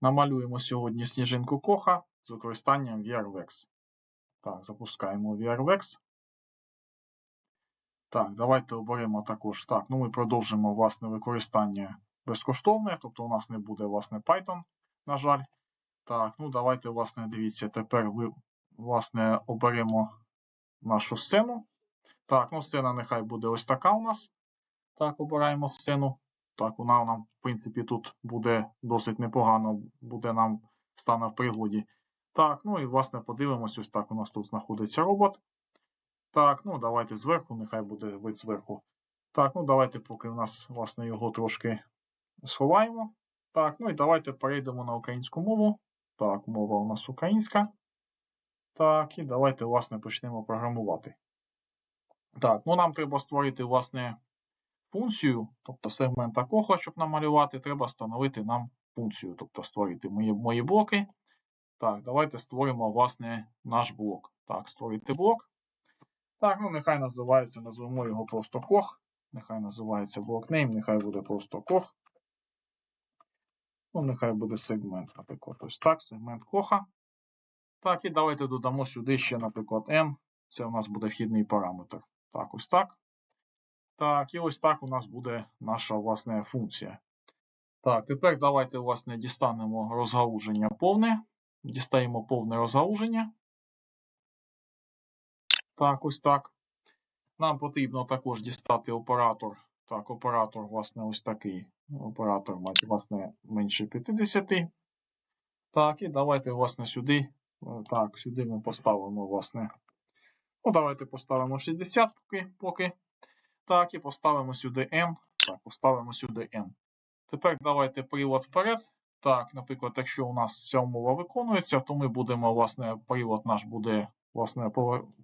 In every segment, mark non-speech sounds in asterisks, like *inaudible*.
Намалюємо сьогодні сніжинку коха з використанням VRVex. Так, запускаємо VRVex. Так, давайте оберемо також. Так, ну ми продовжимо власне використання безкоштовне, тобто у нас не буде власне Python, на жаль. Так, ну давайте, власне, дивіться, тепер ви, власне, оберемо нашу сцену. Так, ну сцена нехай буде ось така у нас. Так, обираємо сцену. Так, вона нам, в принципі, тут буде досить непогано, буде нам стане в пригоді. Так, ну і власне подивимось, ось так у нас тут знаходиться робот. Так, ну давайте зверху, нехай буде вид зверху. Так, ну давайте, поки у нас, власне, його трошки сховаємо. Так, ну і давайте перейдемо на українську мову. Так, мова у нас українська. Так, і давайте, власне, почнемо програмувати. Так, ну нам треба створити, власне, функцію, тобто сегмента коха, щоб намалювати, треба встановити нам функцію, тобто створити мої, мої блоки. Так, давайте створимо, власне, наш блок. Так, створити блок. Так, ну нехай називається, назвемо його просто кох. Нехай називається блокнейм, нехай буде просто кох. Ну, нехай буде сегмент, наприклад, ось так, сегмент коха. Так, і давайте додамо сюди ще, наприклад, n. Це у нас буде вхідний параметр. Так, ось так. Так, і ось так у нас буде наша власне функція. Так, тепер давайте, власне, дістанемо розгалуження повне. Дістаємо повне розгалуження. Так, ось так. Нам потрібно також дістати оператор. Так, оператор, власне, ось такий. Оператор, власне, менше 50. Так, і давайте, власне, сюди. Так, сюди ми поставимо, власне. Ну, давайте поставимо 60 поки. поки. Так, і поставимо сюди N. Так, поставимо сюди N. Тепер давайте привод вперед. Так, наприклад, якщо у нас ця умова виконується, то ми будемо, власне, привод наш буде власне,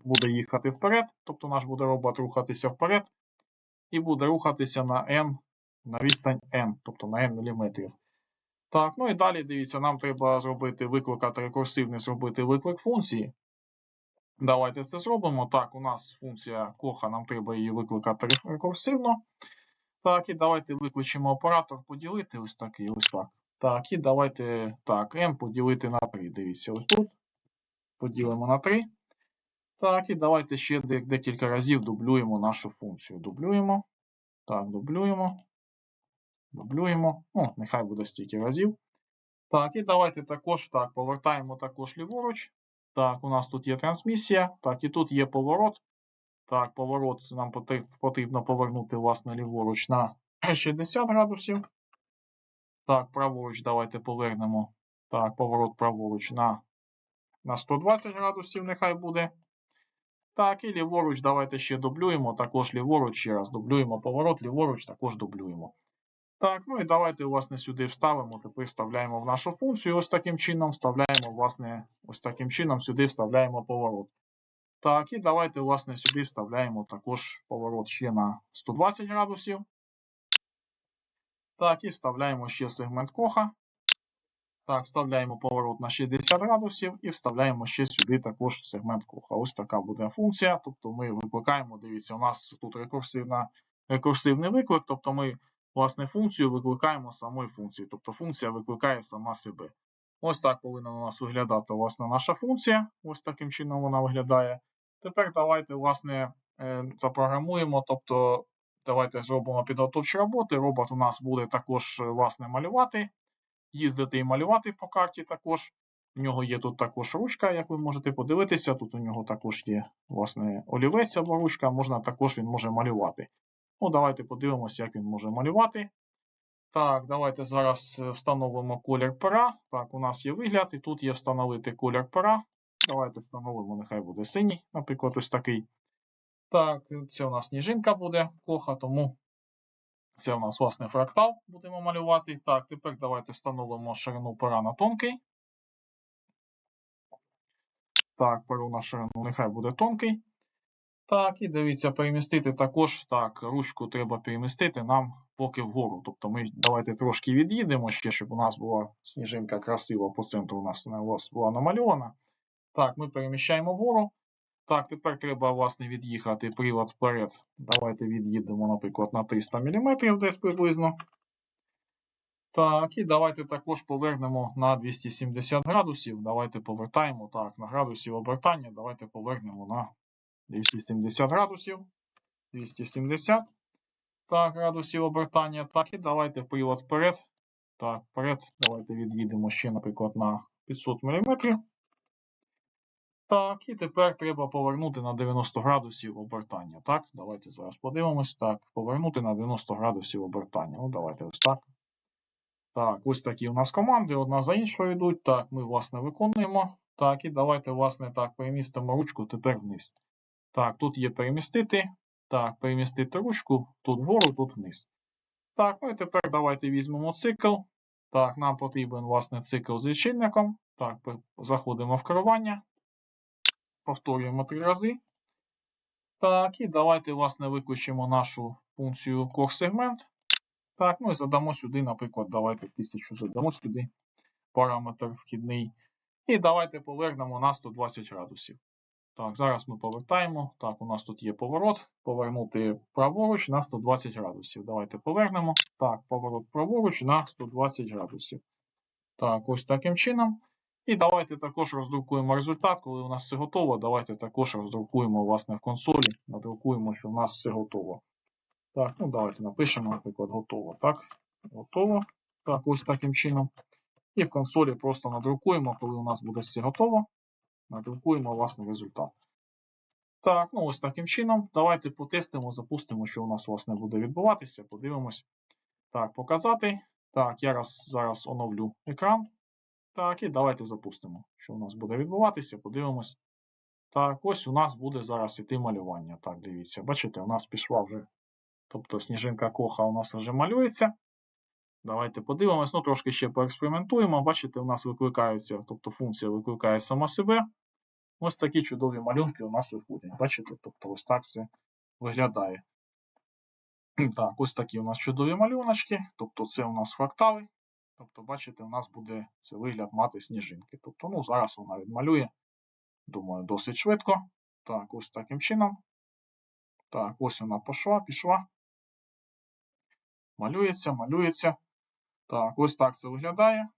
буде їхати вперед, тобто наш буде робот рухатися вперед, і буде рухатися на n, на відстань n, тобто на n мм. Так, ну і далі дивіться, нам треба зробити викликати рекурсивний, зробити виклик функції. Давайте це зробимо. Так, у нас функція коха, нам треба її викликати рекурсивно. Так, і давайте виключимо оператор, поділити ось так і ось так. Так, і давайте так, n поділити на 3. Дивіться, ось тут. Поділимо на 3. Так, і давайте ще декілька разів дублюємо нашу функцію. Дублюємо. Так, дублюємо. Дублюємо. Ну, нехай буде стільки разів. Так, і давайте також так, повертаємо також ліворуч. Так, у нас тут є трансмісія. Так, і тут є поворот. Так, поворот нам потрібно повернути, власне, ліворуч на *clears throat* 60 градусів. Так, праворуч давайте повернемо. Так, поворот праворуч на на 120 градусів, нехай буде. Так, і ліворуч давайте ще дублюємо. Також ліворуч ще раз дублюємо поворот, ліворуч також дублюємо. Так, ну і давайте, власне, сюди вставимо. Тепер вставляємо в нашу функцію. Ось таким чином вставляємо, власне, ось таким чином сюди вставляємо поворот. Так, і давайте, власне, сюди вставляємо також поворот ще на 120 градусів. Так, і вставляємо ще сегмент коха. Так, вставляємо поворот на 60 градусів і вставляємо ще сюди також сегмент коха. Ось така буде функція. Тобто ми викликаємо, дивіться, у нас тут рекурсивний виклик, тобто ми, власне, функцію викликаємо самої функції. Тобто функція викликає сама себе. Ось так повинна у нас виглядати власне, наша функція. Ось таким чином вона виглядає. Тепер давайте, власне, е, запрограмуємо. тобто Давайте зробимо підготовчі роботи. Робот у нас буде також власне, малювати їздити і малювати по карті також. У нього є тут також ручка, як ви можете подивитися. Тут у нього також є власне, олівець або ручка, можна також він може малювати. Ну, Давайте подивимося, як він може малювати. Так, давайте зараз е, встановимо колір пера. Так, у нас є вигляд, і тут є встановити колір пера. Давайте встановимо, нехай буде синій, наприклад, ось такий. Так, це у нас сніжинка буде коха, тому це у нас, власне, фрактал будемо малювати. Так, тепер давайте встановимо ширину пера на тонкий. Так, перу на ширину нехай буде тонкий. Так, і дивіться, перемістити також. Так, ручку треба перемістити нам поки вгору. Тобто ми давайте трошки від'їдемо ще, щоб у нас була сніжинка красива по центру у нас вона була намальована. Так, ми переміщаємо вгору. Так, тепер треба, власне, від'їхати привод вперед. Давайте від'їдемо, наприклад, на 300 мм десь приблизно. Так, і давайте також повернемо на 270 градусів. Давайте повертаємо так, на градусів обертання. Давайте повернемо на 270 градусів. 270. Так, градусів обертання. Так, і давайте привод вперед. Так, вперед. Давайте від'їдемо ще, наприклад, на 500 мм. Так, і тепер треба повернути на 90 градусів обертання. Так, давайте зараз подивимось. Так, повернути на 90 градусів обертання. Ну, давайте ось так. Так, ось такі у нас команди, одна за іншою йдуть. Так, ми, власне, виконуємо. Так, і давайте, власне, так, перемістимо ручку тепер вниз. Так, тут є перемістити. Так, перемістити ручку тут вгору, тут вниз. Так, ну і тепер давайте візьмемо цикл. Так, нам потрібен, власне, цикл з лічильником. Так, заходимо в керування. Повторюємо три рази. Так, і давайте, власне, виключимо нашу функцію core segment. Так, ну і задамо сюди, наприклад, давайте 1000 задамо сюди параметр вхідний. І давайте повернемо на 120 градусів. Так, зараз ми повертаємо. Так, у нас тут є поворот. Повернути праворуч на 120 градусів. Давайте повернемо. Так, поворот праворуч на 120 градусів. Так, ось таким чином. І давайте також роздрукуємо результат. Коли у нас все готово, давайте також роздрукуємо власне в консолі. Надрукуємо, що у нас все готово. Так, ну давайте напишемо, наприклад, готово. Так, готово. Так, ось таким чином. І в консолі просто надрукуємо, коли у нас буде все готово. Надрукуємо власне результат. Так, ну ось таким чином. Давайте потестимо, запустимо, що у нас власне буде відбуватися. Подивимось. Так, показати. Так, я раз, зараз оновлю екран. Так, і давайте запустимо, що у нас буде відбуватися. Подивимось. Так, ось у нас буде зараз іти малювання. Так, дивіться, бачите, у нас пішла вже. Тобто сніжинка коха у нас вже малюється. Давайте подивимось, ну трошки ще поекспериментуємо. Бачите, у нас викликаються, тобто функція викликає сама себе. Ось такі чудові малюнки у нас виходять. Бачите, тобто ось так все виглядає. *clears throat* Так, ось такі у нас чудові малюночки. Тобто це у нас фрактали. Тобто, бачите, у нас буде це вигляд мати сніжинки. Тобто, ну, зараз вона відмалює. Думаю, досить швидко. Так, ось таким чином. Так, ось вона пішла, пішла. Малюється, малюється. Так, ось так це виглядає.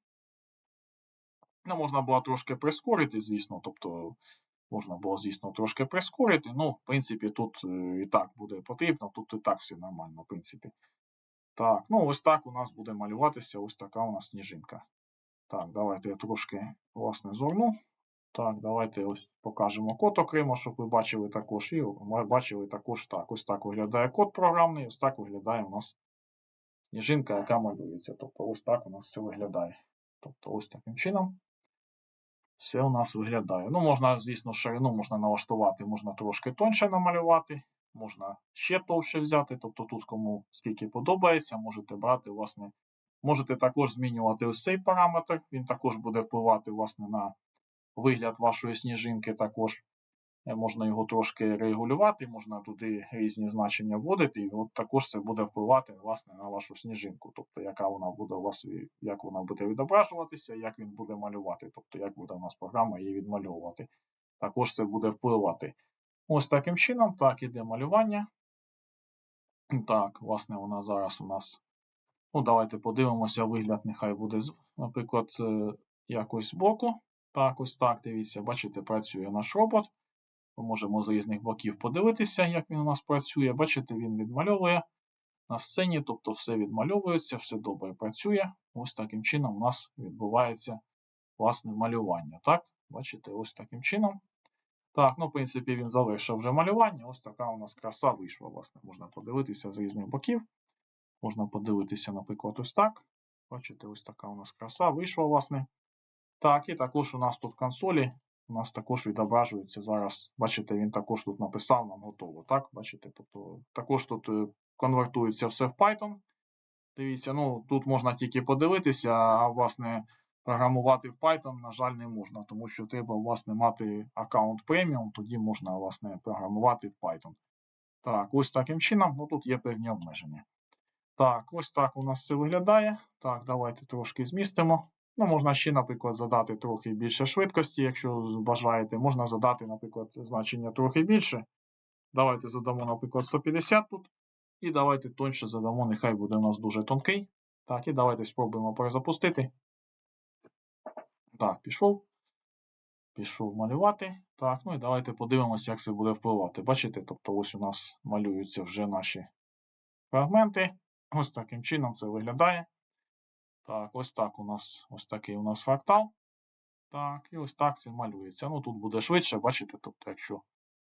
Ну, можна було трошки прискорити, звісно. Тобто, можна було, звісно, трошки прискорити. Ну, в принципі, тут е, і так буде потрібно, тут і так все нормально, в принципі. Так, ну ось так у нас буде малюватися ось така у нас сніжинка. Так, давайте я трошки, власне, зорну. Так, давайте ось покажемо код окремо, щоб ви бачили також. І бачили також так. Ось так виглядає код програмний, ось так виглядає у нас сніжинка, яка малюється. Тобто ось так у нас це виглядає. Тобто ось таким чином все у нас виглядає. Ну, можна, звісно, ширину можна налаштувати, можна трошки тоньше намалювати, можна ще товще взяти. Тобто тут кому скільки подобається, можете брати, власне, можете також змінювати ось цей параметр. Він також буде впливати, власне, на вигляд вашої сніжинки також. Е, Можна його трошки регулювати, можна туди різні значення вводити, і от також це буде впливати власне на вашу сніжинку, тобто яка вона буде у вас, як вона буде відображуватися, як він буде малювати, тобто як буде у нас програма її відмальовувати. Також це буде впливати. Ось таким чином, так, іде малювання. Так, власне, вона зараз у нас. Ну, давайте подивимося, вигляд нехай буде, наприклад, е, якось збоку. Так, ось так, дивіться, бачите, працює наш робот. Ми можемо з різних боків подивитися, як він у нас працює. Бачите, він відмальовує на сцені, тобто все відмальовується, все добре працює. Ось таким чином у нас відбувається власне малювання. Так, бачите, ось таким чином. Так, ну, в принципі, він завершив вже малювання. Ось така у нас краса вийшла, власне. Можна подивитися з різних боків. Можна подивитися, наприклад, ось так. Бачите, ось така у нас краса вийшла, власне. Так, і також у нас тут в консолі у нас також відображується зараз. Бачите, він також тут написав нам готово. Так, бачите, тобто також тут е, конвертується все в Python. Дивіться, ну тут можна тільки подивитися, а власне програмувати в Python, на жаль, не можна, тому що треба власне мати аккаунт преміум, тоді можна власне програмувати в Python. Так, ось таким чином, ну тут є певні обмеження. Так, ось так у нас це виглядає. Так, давайте трошки змістимо. Ну, можна ще, наприклад, задати трохи більше швидкості, якщо бажаєте. Можна задати, наприклад, значення трохи більше. Давайте задамо, наприклад, 150 тут. І давайте тоньше задамо, нехай буде у нас дуже тонкий. Так, і давайте спробуємо перезапустити. Так, пішов. Пішов малювати. Так, ну і давайте подивимося, як це буде впливати. Бачите, тобто ось у нас малюються вже наші фрагменти. Ось таким чином це виглядає. Так, ось так у нас ось такий у нас фрактал. Так, і ось так це малюється. Ну тут буде швидше, бачите, тобто, якщо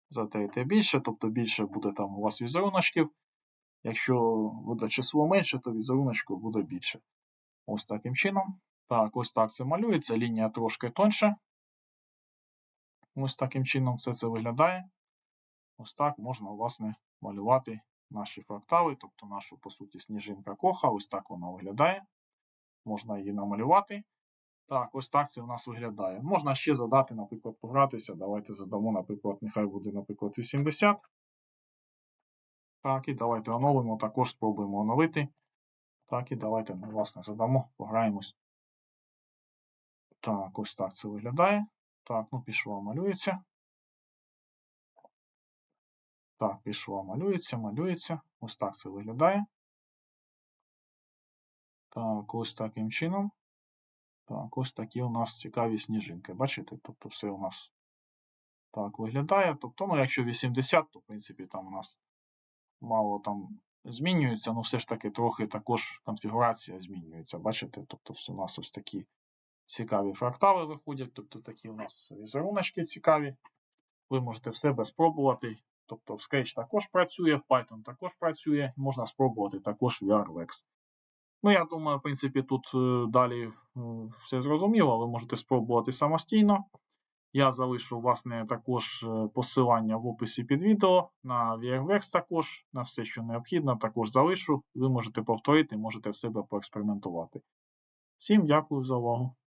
задаєте більше, тобто більше буде там у вас візеруночків. Якщо буде число менше, то візеруночку буде більше. Ось таким чином. Так, ось так це малюється. Лінія трошки тоньше. Ось таким чином все це виглядає. Ось так можна, власне, малювати наші фрактали, тобто нашу, по суті, сніжинка коха. Ось так вона виглядає. Можна її намалювати. Так, ось так це у нас виглядає. Можна ще задати, наприклад, погратися. Давайте задамо, наприклад, нехай буде, наприклад, 80. Так, і давайте оновимо. Також спробуємо оновити. Так, і давайте, ну, власне, задамо, пограємось. Так, ось так це виглядає. Так, ну пішло, малюється. Так, пішло, малюється, малюється. Ось так це виглядає. Так, ось таким чином. Так, ось такі у нас цікаві сніжинки. Бачите? Тобто все у нас так виглядає. Тобто, ну, якщо 80, то в принципі там у нас мало там змінюється, ну все ж таки трохи також конфігурація змінюється. Бачите? Тобто все у нас ось такі цікаві фрактали виходять, тобто такі у нас візеруночки цікаві. Ви можете в себе спробувати. Тобто в Scratch також працює, в Python також працює, можна спробувати також в VRWex. Ну, я думаю, в принципі, тут е, далі е, все зрозуміло, ви можете спробувати самостійно. Я залишу, власне, також е, посилання в описі під відео на VRWex також, на все, що необхідно, також залишу. Ви можете повторити, можете в себе поекспериментувати. Всім дякую за увагу.